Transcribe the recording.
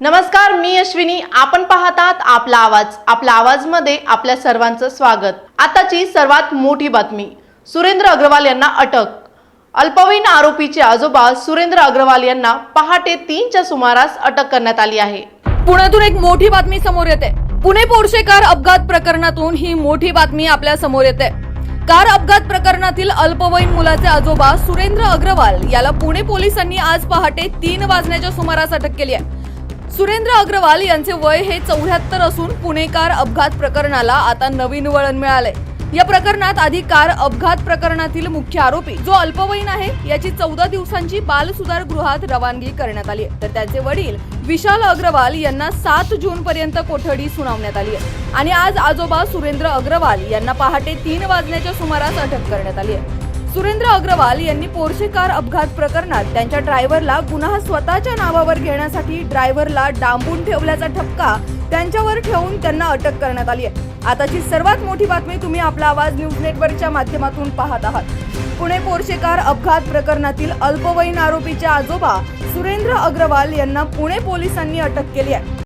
नमस्कार मी अश्विनी. आपण पाहतात आपला आवाज. आपला आवाजमध्ये आपल्या सर्वांचं स्वागत. आताची सर्वात मोठी बातमी. सुरेंद्र अग्रवाल यांना अटक. अल्पवयीन आरोपीचे आजोबा सुरेंद्र अग्रवाल यांना पहाटे तीनच्या सुमारास अटक करण्यात आली आहे. पुण्यातून एक मोठी बातमी समोर येते. पुणे पोर्शे कार अपघात प्रकरणातून ही मोठी बातमी आपल्यासमोर येते. कार अपघात प्रकरणातील अल्पवयीन मुलाचे आजोबा सुरेंद्र अग्रवाल याला पुणे पोलिसांनी आज पहाटे तीन वाजण्याच्या सुमारास अटक केली आहे. सुरेंद्र अग्रवाल यांचे वय हे चौऱ्याहत्तर असून पुणे कार अपघात प्रकरणाला आता नवीन वळण मिळालंय. या प्रकरणात आधी कार अपघात प्रकरणातील मुख्य आरोपी जो अल्पवयीन आहे याची चौदा दिवसांची बाल सुधार गृहात रवानगी करण्यात आली आहे. तर त्याचे वडील विशाल अग्रवाल यांना सात जून पर्यंत कोठडी सुनावण्यात आली आहे. आणि आज आजोबा सुरेंद्र अग्रवाल यांना पहाटे तीन वाजण्याच्या सुमारास अटक करण्यात आली आहे. सुरेंद्र अग्रवाल यांनी पोर्शे कार अपघात प्रकरणात त्यांच्या ड्रायव्हरला गुन्हा स्वतःच्या नावावर घेण्यासाठी ड्रायव्हरला डांबून ठेवल्याचा ठपका त्यांच्यावर ठेवून त्यांना अटक करण्यात आली आहे. आताची सर्वात मोठी बातमी तुम्ही आपला आवाज न्यूज नेटवर्कच्या माध्यमातून पाहत आहात. पुणे पोर्शे कार अपघात प्रकरणातील अल्पवयीन आरोपीचे आजोबा सुरेंद्र अग्रवाल यांना पुणे पोलिसांनी अटक केली आहे.